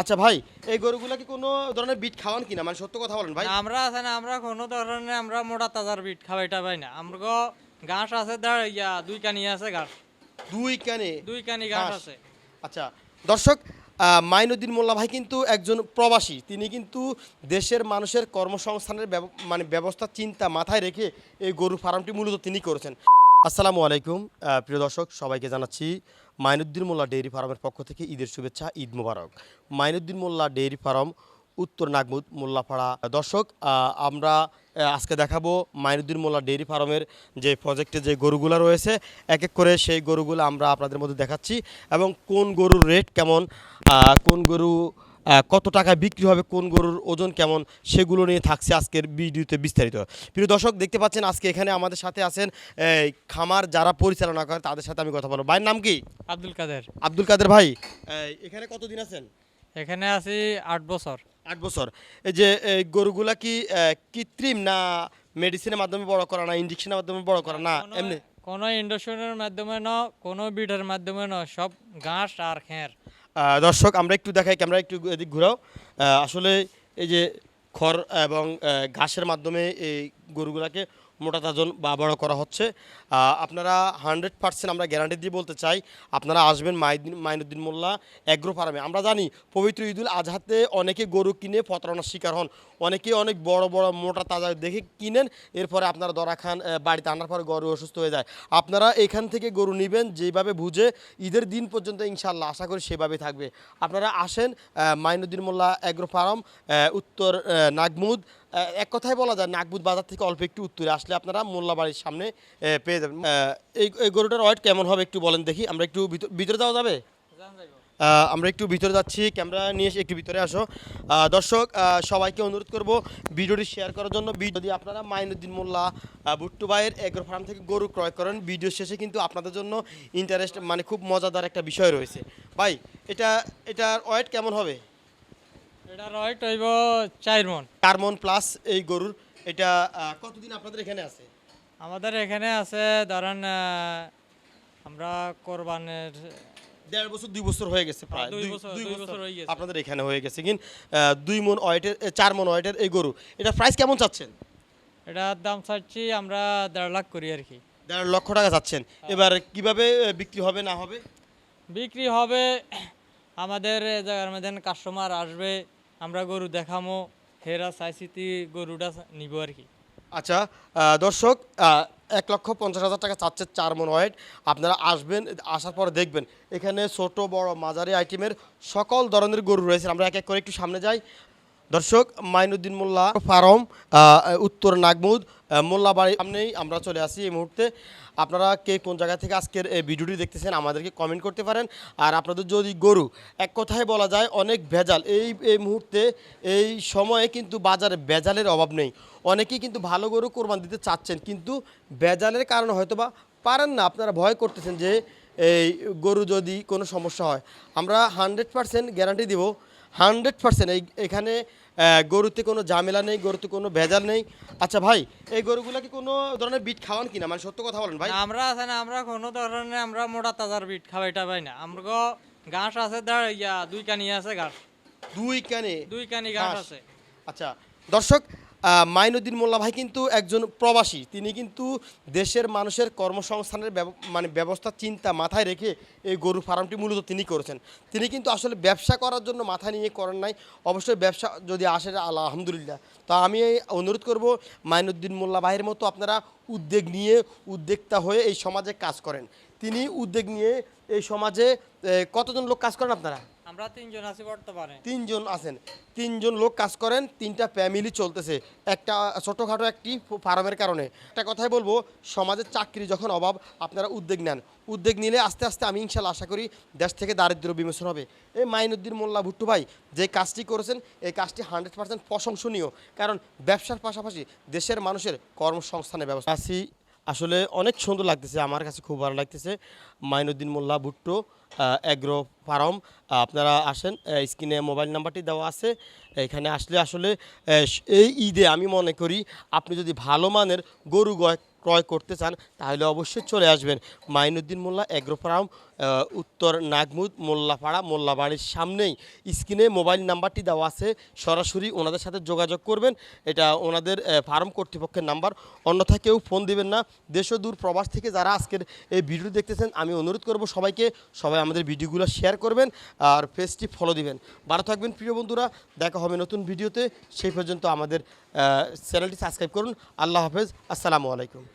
আচ্ছা ভাই এই গরুগুলা কি কোনো ধরনের বিট খাওয়ান কিনা? মানে সত্য কথা বলেন ভাই। আমরা আছে না আমরা কোনো ধরনের আমরা মোটা তাজার বিট খাওয়াইটা পাই না। আমরা ঘাস আছে দাঁড় ইয়া দুই কানি আছে ঘাস। দুই কানে? দুই কানি ঘাস। আছে। আচ্ছা দর্শক আহ, মাইনুদ্দিন মোল্লা ভাই কিন্তু একজন প্রবাসী। তিনি কিন্তু দেশের মানুষের কর্মসংস্থানের মানে ব্যবস্থা চিন্তা মাথায় রেখে এই গরু ফার্মটি মূলত তিনি করেছেন। আসসালামু আলাইকুম। প্রিয় দর্শক, সবাইকে জানাচ্ছি মাইনুদ্দিন মোল্লা ডেইরি ফার্মের পক্ষ থেকে ঈদের শুভেচ্ছা, ঈদ মুবারক। মাইনুদ্দিন মোল্লা ডেইরি ফার্ম, উত্তর নাগমুদ, মোল্লাপাড়া। দর্শক আমরা আজকে দেখাবো মাইনুদ্দিন মোল্লা ডেইরি ফার্মের যে প্রজেক্টে যে গরুগুলো রয়েছে এক এক করে সেই গরুগুলো আমরা আপনাদের মধ্যে দেখাচ্ছি এবং কোন গরুর রেট কেমন কোন গরু কত টাকায় বিক্রি হবে কোন গরুর ওজন কেমন সেগুলো নিয়ে থাকছে আজকের ভিডিওতে বিস্তারিত। প্রিয় দর্শক দেখতে পাচ্ছেন আজকে এখানে আমাদের সাথে আছেন খামার যারা পরিচালনা করে তাদের সাথে আমি কথা বলব। ভাইয়ের নাম কি? আব্দুল কাদের। আব্দুল কাদের ভাই এখানে কতদিন আছেন? এখানে আছি আট বছর। আট বছর। এই যে এই গরুগুলা কি কৃত্রিম না মেডিসিনের মাধ্যমে বড় করা না ইঞ্জেকশনের মাধ্যমে বড় করা? না এমনি? কোনো ইন্ডাকশনের মাধ্যমে না কোনো বিটের মাধ্যমে না সব ঘাস আর খের। দর্শক, আমরা একটু দেখাই, ক্যামেরা একটু এদিক ঘুরাও। আসলে এই যে খড় এবং ঘাসের মাধ্যমে এই গরুগুলাকে মোটা তাজন বা বড় করা হচ্ছে। আপনারা হান্ড্রেড পার্সেন্ট আমরা গ্যারান্টি দিয়ে বলতে চাই, আপনারা আসবেন মাইদিন, মাইনুদ্দিন মোল্লা অ্যাগ্রো ফার্মে আমরা জানি, পবিত্র ঈদুল আজহাতে অনেকে গরু কিনে প্রতারণার শিকার হন। অনেকে অনেক বড় বড়, মোটা তাজা দেখে কিনেন, এরপরে আপনারা দরা খান বাড়িতে আনার পরে গরু অসুস্থ হয়ে যায়। আপনারা এখান থেকে গরু নেবেন, যেভাবে বুঝে ঈদের দিন পর্যন্ত ইনশাল্লাহ আশা করি সেভাবে থাকবে। আপনারা আসেন মাইনুদ্দিন মোল্লা অ্যাগ্রো ফার্ম উত্তর নাগমুদ এক কথায় বলা যায় নাগবুদ বাজার থেকে অল্প একটু উত্তরে আসলে আপনারা মোল্লা বাড়ির সামনে পেয়ে যাবেন। এই গরুটার ওয়েট কেমন হবে একটু বলেন দেখি। আমরা একটু ভিতর- যাওয়া যাবে? আমরা একটু ভিতরে যাচ্ছি, ক্যামেরা নিয়ে একটু ভিতরে আসো। দর্শক সবাইকে অনুরোধ করব ভিডিওটি শেয়ার করার জন্য। যদি আপনারা মাইনুদ্দিন মোল্লা ভুট্টু ভাইয়ের এগ্রো ফার্ম থেকে গরু ক্রয় করেন, ভিডিও শেষে কিন্তু আপনাদের জন্য ইন্টারেস্ট মানে খুব মজাদার একটা বিষয় রয়েছে। ভাই, এটা এটার ওয়েট কেমন হবে? এটা রয়েট হইব চার মন। কার্মন প্লাস এই গরুর এটা কতদিন আপনাদের এখানে আছে? আমাদের এখানে আছে ধরেন আমরা কোরবানের দেড় বছর দুই বছর হয়ে গেছে প্রায়। দুই বছর- হয়ে গেছে। আপনাদের এখানে হয়ে গেছে। কিন দুই মন ওয়েটের চার মন ওয়েটের এই গরু এটা প্রাইস কেমন চাচ্ছেন? এটার দাম চাচ্ছি আমরা দেড় লাখ করি আর কি। দেড় লক্ষ টাকা চাচ্ছেন। এবার কীভাবে বিক্রি হবে না হবে? বিক্রি হবে আমাদের জায়গার মধ্যে কাস্টমার আসবে। আমরা গরু দেখামো, হেরা সাইসিতি গরুটা নিব আর কি। আচ্ছা দর্শক এক লক্ষ পঞ্চাশ হাজার টাকা চাচ্ছে চার মন হোয়াইট। আপনারা আসবেন, আসার পর দেখবেন। এখানে ছোট, বড়, মাঝারি আইটেমের সকল ধরনের গরু রয়েছে। আমরা এক এক করে একটু সামনে যাই। দর্শক মাইনুদ্দিন মোল্লা ফার্ম উত্তর নাগমুদ আহ, মোল্লা বাড়ির সামনেই আমরা চলে আসি এই মুহূর্তে। আপনারা কে কোন জায়গা থেকে আজকের এই ভিডিওটি দেখতেছেন আমাদেরকে কমেন্ট করতে পারেন। আর আপনাদের যদি গরু এক কথায় বলা যায় অনেক ভেজাল এই এই মুহূর্তে এই সময়ে কিন্তু বাজারে ভেজালের অভাব নেই। অনেকেই কিন্তু ভালো গরু কোরবান দিতে চাচ্ছেন কিন্তু ভেজালের কারণে হয়তো বা পারেন না। আপনারা ভয় করতেছেন যে এই গরু যদি কোনো সমস্যা হয় আমরা হান্ড্রেড পার্সেন্ট গ্যারান্টি দিব হান্ড্রেড পার্সেন্ট। এই এখানে গরুতে কোনো ঝামেলা নেই গরুতে কোনো ভেজাল নেই। আচ্ছা ভাই এই গরুগুলা কি কোনো ধরনের বিট খাওয়ান কিনা? মানে সত্য কথা বলেন ভাই। আমরা আছে না আমরা কোনো ধরনের আমরা মোটা তাজার বিট খাওয়াইটা পাই না। আমরা ঘাস আছে ইয়া দুই কানি আছে ঘাস। দুই কানে? দুই কানি ঘাস। আছে। আচ্ছা দর্শক মাইনুদ্দিন মোল্লা ভাই কিন্তু একজন প্রবাসী। তিনি কিন্তু দেশের মানুষের কর্মসংস্থানের মানে ব্যবস্থা চিন্তা মাথায় রেখে এই গরু ফার্মটি মূলত তিনি করেছেন। তিনি কিন্তু আসলে ব্যবসা করার জন্য মাথা নিয়ে করেন নাই। অবশ্যই ব্যবসা যদি আসে আল্লাহ আলহামদুলিল্লাহ। তো আমি অনুরোধ করব, মাইনুদ্দিন মোল্লা ভাইয়ের মতো আপনারা উদ্যোগ নিয়ে উদ্যোক্তা হয়ে এই সমাজে কাজ করেন। তিনি উদ্যোগ নিয়ে এই সমাজে কতজন লোক কাজ করেন আপনারা? আমরা তিনজন আছি বর্তমানে। তিনজন আছেন। তিনজন লোক কাজ করেন তিনটা ফ্যামিলি চলতেছে। একটা ছোটোখাটো একটি ফার্মের কারণে। একটা কথাই বলব সমাজের চাকরি যখন অভাব আপনারা উদ্যোগ নেন। উদ্যোগ নিলে আস্তে আস্তে আমি ইনশাল্লাহ আশা করি দেশ থেকে দারিদ্র বিমোচন হবে। এই মাইনুদ্দিন মোল্লা ভুট্টু ভাই যে কাজটি করেছেন এই কাজটি হান্ড্রেড পার্সেন্ট প্রশংসনীয়। কারণ ব্যবসার পাশাপাশি দেশের মানুষের কর্মসংস্থানের ব্যবস্থা। আছি আসলে অনেক সুন্দর লাগতেছে, আমার কাছে খুব ভালো লাগতেছে। মাইনুদ্দিন মোল্লা, ভুট্টো অ্যাগ্রো ফার্ম আপনারা আসেন স্ক্রিনে মোবাইল নাম্বারটি দেওয়া আছে। এখানে আসলে আসলে এই ঈদে আমি মনে করি আপনি যদি ভালো মানের গরু গয় ক্রয় করতে চান, তাহলে অবশ্যই চলে আসবেন। মাইনুদ্দিন মোল্লা এগ্রো ফার্ম উত্তর নাগমুদ, মোল্লাপাড়া, মোল্লাবাড়ির সামনেই। স্ক্রিনে মোবাইল নাম্বারটি দেওয়া আছে, সরাসরি ওনাদের সাথে যোগাযোগ করবেন। এটা ওনাদের ফার্ম কর্তৃপক্ষের নাম্বার। অন্যথা কেউ ফোন দিবেন না। দেশ দূর প্রবাস থেকে যারা আজকের এই ভিডিও দেখতেছেন, আমি অনুরোধ করব সবাইকে সবাই আমাদের ভিডিওগুলো শেয়ার করবেন আর পেজটি ফলো দিবেন। ভালো থাকবেন প্রিয় বন্ধুরা। দেখা হবে নতুন ভিডিওতে। সেই পর্যন্ত আমাদের চ্যানেলটি সাবস্ক্রাইব করুন। আল্লাহ হাফেজ। আসসালামু আলাইকুম।